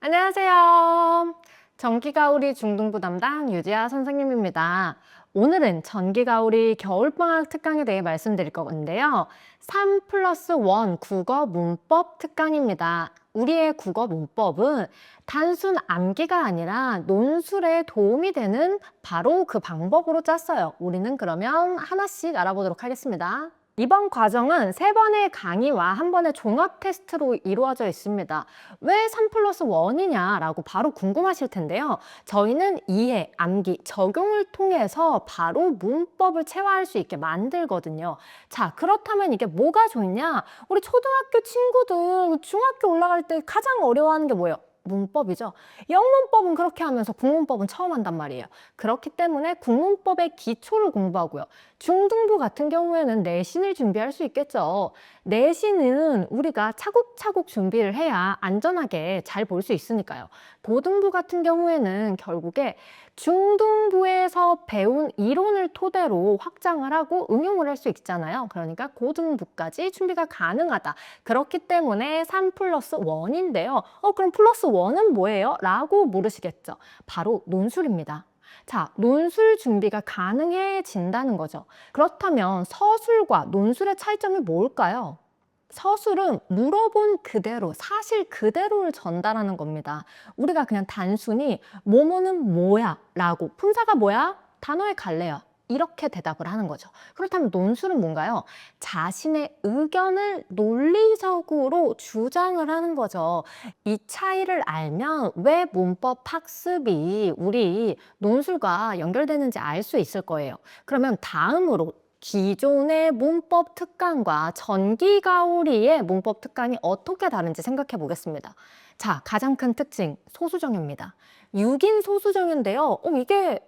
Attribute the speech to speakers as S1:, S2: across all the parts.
S1: 안녕하세요. 전기가우리 중등부 담당 유지아 선생님입니다. 오늘은 전기가우리 겨울방학 특강에 대해 말씀드릴 건데요. 3 플러스 1 국어 문법 특강입니다. 우리의 국어 문법은 단순 암기가 아니라 논술에 도움이 되는 바로 그 방법으로 짰어요. 우리는 그러면 하나씩 알아보도록 하겠습니다. 이번 과정은 세 번의 강의와 한 번의 종합 테스트로 이루어져 있습니다. 왜 3 플러스 1이냐라고 바로 궁금하실 텐데요. 저희는 이해, 암기, 적용을 통해서 바로 문법을 체화할 수 있게 만들거든요. 자, 그렇다면 이게 뭐가 좋냐? 우리 초등학교 친구들 중학교 올라갈 때 가장 어려워하는 게 뭐예요? 문법이죠. 영문법은 그렇게 하면서 국문법은 처음 한단 말이에요. 그렇기 때문에 국문법의 기초를 공부하고요. 중등부 같은 경우에는 내신을 준비할 수 있겠죠. 내신은 우리가 차곡차곡 준비를 해야 안전하게 잘 볼 수 있으니까요. 고등부 같은 경우에는 결국에 중등부에서 배운 이론을 토대로 확장을 하고 응용을 할 수 있잖아요. 그러니까 고등부까지 준비가 가능하다. 그렇기 때문에 3 플러스 1인데요. 어, 그럼 플러스 1은 뭐예요? 라고 물으시겠죠. 바로 논술입니다. 자, 논술 준비가 가능해진다는 거죠. 그렇다면 서술과 논술의 차이점이 뭘까요? 서술은 물어본 그대로, 사실 그대로를 전달하는 겁니다. 우리가 그냥 단순히 뭐뭐는 뭐야 라고 품사가 뭐야? 단어의 갈래야. 이렇게 대답을 하는 거죠. 그렇다면 논술은 뭔가요? 자신의 의견을 논리적으로 주장을 하는 거죠. 이 차이를 알면 왜 문법 학습이 우리 논술과 연결되는지 알 수 있을 거예요. 그러면 다음으로 기존의 문법 특강과 전기가오리의 문법 특강이 어떻게 다른지 생각해 보겠습니다. 자, 가장 큰 특징, 소수정예입니다. 6인 소수정예인데요. 어, 이게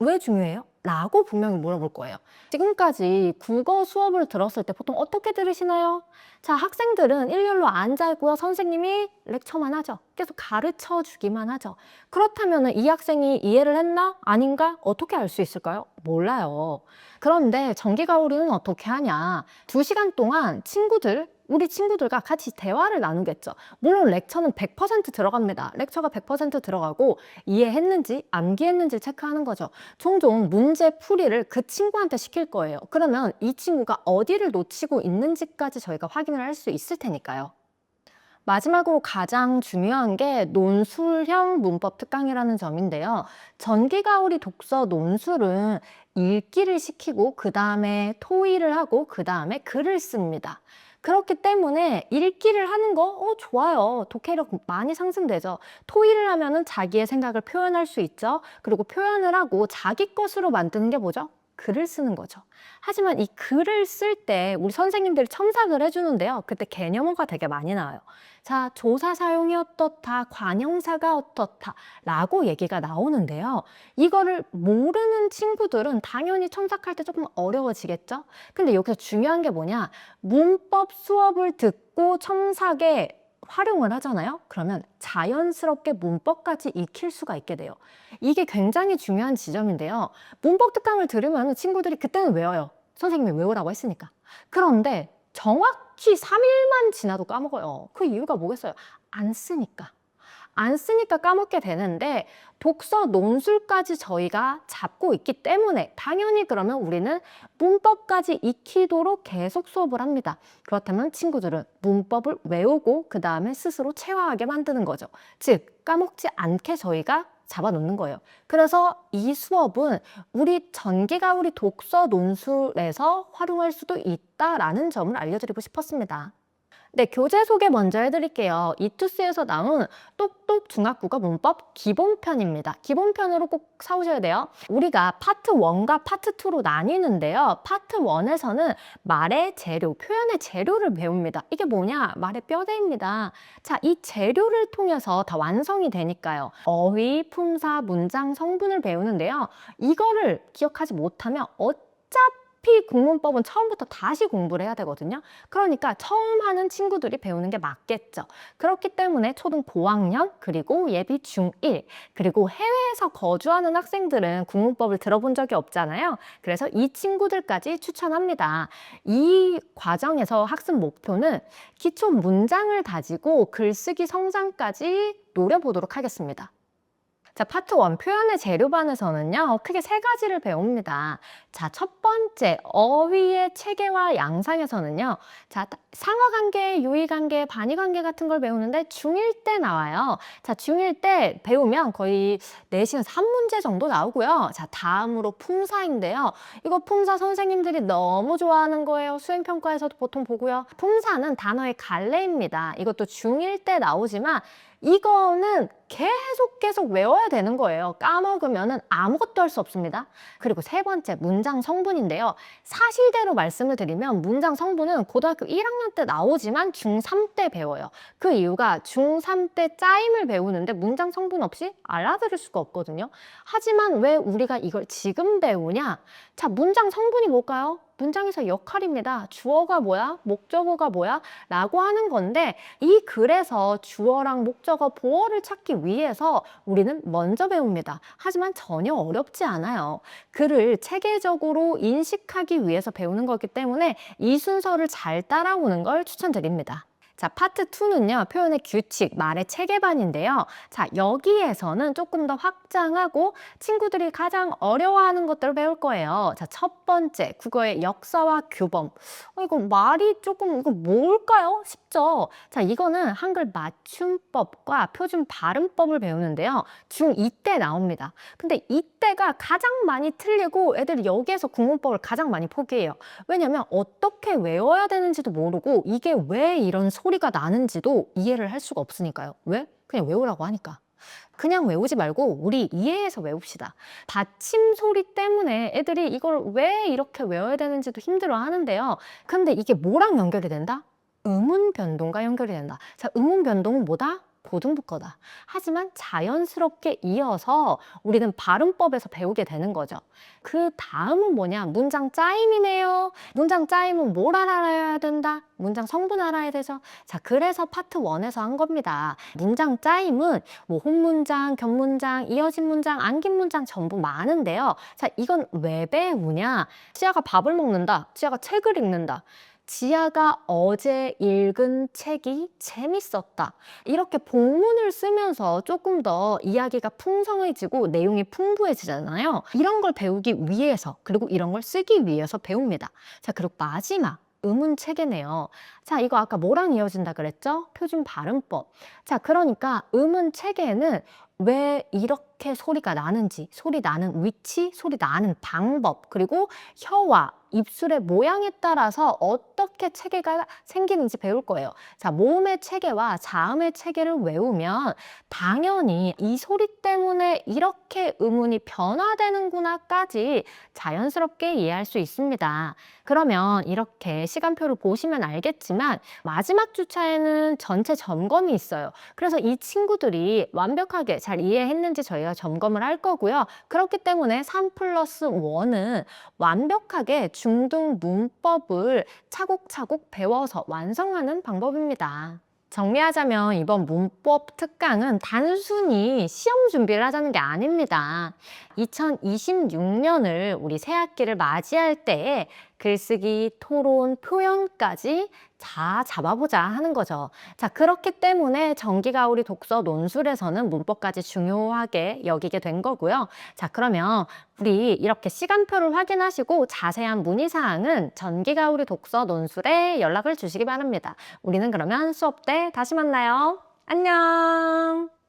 S1: 왜 중요해요? 라고 분명히 물어볼 거예요. 지금까지 국어 수업을 들었을 때 보통 어떻게 들으시나요? 자, 학생들은 일렬로 앉아 있고요. 선생님이 렉처만 하죠. 계속 가르쳐 주기만 하죠. 그렇다면 이 학생이 이해를 했나? 아닌가? 어떻게 알 수 있을까요? 몰라요. 그런데 전기가오리는 어떻게 하냐? 두 시간 동안 친구들, 우리 친구들과 같이 대화를 나누겠죠. 물론 렉처는 100% 들어갑니다. 렉처가 100% 들어가고 이해했는지 암기했는지 체크하는 거죠. 종종 문제 풀이를 그 친구한테 시킬 거예요. 그러면 이 친구가 어디를 놓치고 있는지까지 저희가 확인을 할 수 있을 테니까요. 마지막으로 가장 중요한 게 논술형 문법 특강이라는 점인데요. 전기가오리 독서 논술은 읽기를 시키고 그 다음에 토의를 하고 그 다음에 글을 씁니다. 그렇기 때문에 읽기를 하는 거, 어, 좋아요. 독해력 많이 상승되죠. 토의를 하면은 자기의 생각을 표현할 수 있죠. 그리고 표현을 하고 자기 것으로 만드는 게 뭐죠? 글을 쓰는 거죠. 하지만 이 글을 쓸 때 우리 선생님들이 첨삭을 해주는데요. 그때 개념어가 되게 많이 나와요. 자, 조사 사용이 어떻다, 관형사가 어떻다, 라고 얘기가 나오는데요. 이거를 모르는 친구들은 당연히 첨삭할 때 조금 어려워지겠죠? 근데 여기서 중요한 게 뭐냐? 문법 수업을 듣고 첨삭에 활용을 하잖아요. 그러면 자연스럽게 문법까지 익힐 수가 있게 돼요. 이게 굉장히 중요한 지점인데요. 문법 특강을 들으면 친구들이 그때는 외워요. 선생님이 외우라고 했으니까. 그런데 정확히 3일만 지나도 까먹어요. 그 이유가 뭐겠어요? 안 쓰니까. 안 쓰니까 까먹게 되는데 독서 논술까지 저희가 잡고 있기 때문에 당연히 그러면 우리는 문법까지 익히도록 계속 수업을 합니다. 그렇다면 친구들은 문법을 외우고 그 다음에 스스로 체화하게 만드는 거죠. 즉 까먹지 않게 저희가 잡아놓는 거예요. 그래서 이 수업은 우리 전기가 우리 독서 논술에서 활용할 수도 있다라는 점을 알려드리고 싶었습니다. 네, 교재 소개 먼저 해드릴게요. 이투스에서 나온 똑똑 중학국어 문법 기본편입니다. 기본편으로 꼭 사오셔야 돼요. 우리가 파트 1과 파트 2로 나뉘는데요. 파트 1에서는 말의 재료, 표현의 재료를 배웁니다. 이게 뭐냐? 말의 뼈대입니다. 자, 이 재료를 통해서 다 완성이 되니까요. 어휘, 품사, 문장, 성분을 배우는데요. 이거를 기억하지 못하면 어차피 어차피 국문법은 처음부터 다시 공부를 해야 되거든요. 그러니까 처음 하는 친구들이 배우는 게 맞겠죠. 그렇기 때문에 초등 고학년 그리고 예비 중1 그리고 해외에서 거주하는 학생들은 국문법을 들어본 적이 없잖아요. 그래서 이 친구들까지 추천합니다. 이 과정에서 학습 목표는 기초 문장을 다지고 글쓰기 성장까지 노려보도록 하겠습니다. 자, 파트 1 표현의 재료반에서는요, 크게 세 가지를 배웁니다. 자, 첫 번째, 어휘의 체계와 양상에서는요, 자, 상하 관계, 유의 관계, 반의 관계 같은 걸 배우는데 중1 때 나와요. 자, 중1 때 배우면 거의 내신에서 한 문제 정도 나오고요. 자, 다음으로 품사인데요. 이거 품사 선생님들이 너무 좋아하는 거예요. 수행평가에서도 보통 보고요. 품사는 단어의 갈래입니다. 이것도 중1 때 나오지만 이거는 계속 계속 외워야 되는 거예요. 까먹으면 아무것도 할 수 없습니다. 그리고 세 번째, 문장 성분인데요. 사실대로 말씀을 드리면 문장 성분은 고등학교 1학년 때 나오지만 중3 때 배워요. 그 이유가 중3 때 짜임을 배우는데 문장 성분 없이 알아들을 수가 없거든요. 하지만 왜 우리가 이걸 지금 배우냐? 자, 문장 성분이 뭘까요? 문장에서 역할입니다. 주어가 뭐야? 목적어가 뭐야? 라고 하는 건데 이 글에서 주어랑 목적어, 보어를 찾기 위해서 우리는 먼저 배웁니다. 하지만 전혀 어렵지 않아요. 글을 체계적으로 인식하기 위해서 배우는 거기 때문에 이 순서를 잘 따라오는 걸 추천드립니다. 자, 파트 2는요, 표현의 규칙, 말의 체계반인데요. 자, 여기에서는 조금 더 확장하고 친구들이 가장 어려워하는 것들을 배울 거예요. 자, 첫 번째, 국어의 역사와 규범. 어, 이거 말이 조금, 이거 뭘까요? 쉽죠? 자, 이거는 한글 맞춤법과 표준 발음법을 배우는데요. 중2 때 나옵니다. 근데 이때가 가장 많이 틀리고 애들이 여기에서 국문법을 가장 많이 포기해요. 왜냐면 어떻게 외워야 되는지도 모르고 이게 왜 이런 소리가 나는지도 이해를 할 수가 없으니까요. 왜? 그냥 외우라고 하니까. 그냥 외우지 말고 우리 이해해서 외웁시다. 받침 소리 때문에 애들이 이걸 왜 이렇게 외워야 되는지도 힘들어 하는데요. 근데 이게 뭐랑 연결이 된다? 음운 변동과 연결이 된다. 자, 음운 변동은 뭐다? 보증부거다. 하지만 자연스럽게 이어서 우리는 발음법에서 배우게 되는 거죠. 그 다음은 뭐냐? 문장 짜임이네요. 문장 짜임은 뭘 알아야 된다? 문장 성분 알아야 되죠. 자, 그래서 파트 1에서 한 겁니다. 문장 짜임은 뭐 혼문장, 겹문장, 이어진 문장, 안긴 문장 전부 많은데요. 자, 이건 왜 배우냐? 치아가 밥을 먹는다. 치아가 책을 읽는다. 지아가 어제 읽은 책이 재밌었다. 이렇게 본문을 쓰면서 조금 더 이야기가 풍성해지고 내용이 풍부해지잖아요. 이런 걸 배우기 위해서, 그리고 이런 걸 쓰기 위해서 배웁니다. 자, 그리고 마지막. 체계네요. 자, 이거 아까 뭐랑 이어진다 그랬죠? 표준 발음법. 자, 그러니까 체계는 왜 이렇게 소리가 나는지, 소리 나는 위치, 소리 나는 방법, 그리고 혀와 입술의 모양에 따라서 어떻게 체계가 생기는지 배울 거예요. 자, 모음의 체계와 자음의 체계를 외우면 당연히 이 소리 때문에 이렇게 의문이 변화되는구나까지 자연스럽게 이해할 수 있습니다. 그러면 이렇게 시간표를 보시면 알겠지만 마지막 주차에는 전체 점검이 있어요. 그래서 이 친구들이 완벽하게 잘 이해했는지 저희가 점검을 할 거고요. 그렇기 때문에 3 플러스 1은 완벽하게 중등 문법을 차곡차곡 배워서 완성하는 방법입니다. 정리하자면 이번 문법 특강은 단순히 시험 준비를 하자는 게 아닙니다. 2026년을 우리 새 학기를 맞이할 때에 글쓰기, 토론, 표현까지 다 잡아보자 하는 거죠. 자, 그렇기 때문에 정기가우리 독서 논술에서는 문법까지 중요하게 여기게 된 거고요. 자, 그러면 우리 이렇게 시간표를 확인하시고 자세한 문의사항은 전기가우리 독서 논술에 연락을 주시기 바랍니다. 우리는 그러면 수업 때 다시 만나요. 안녕!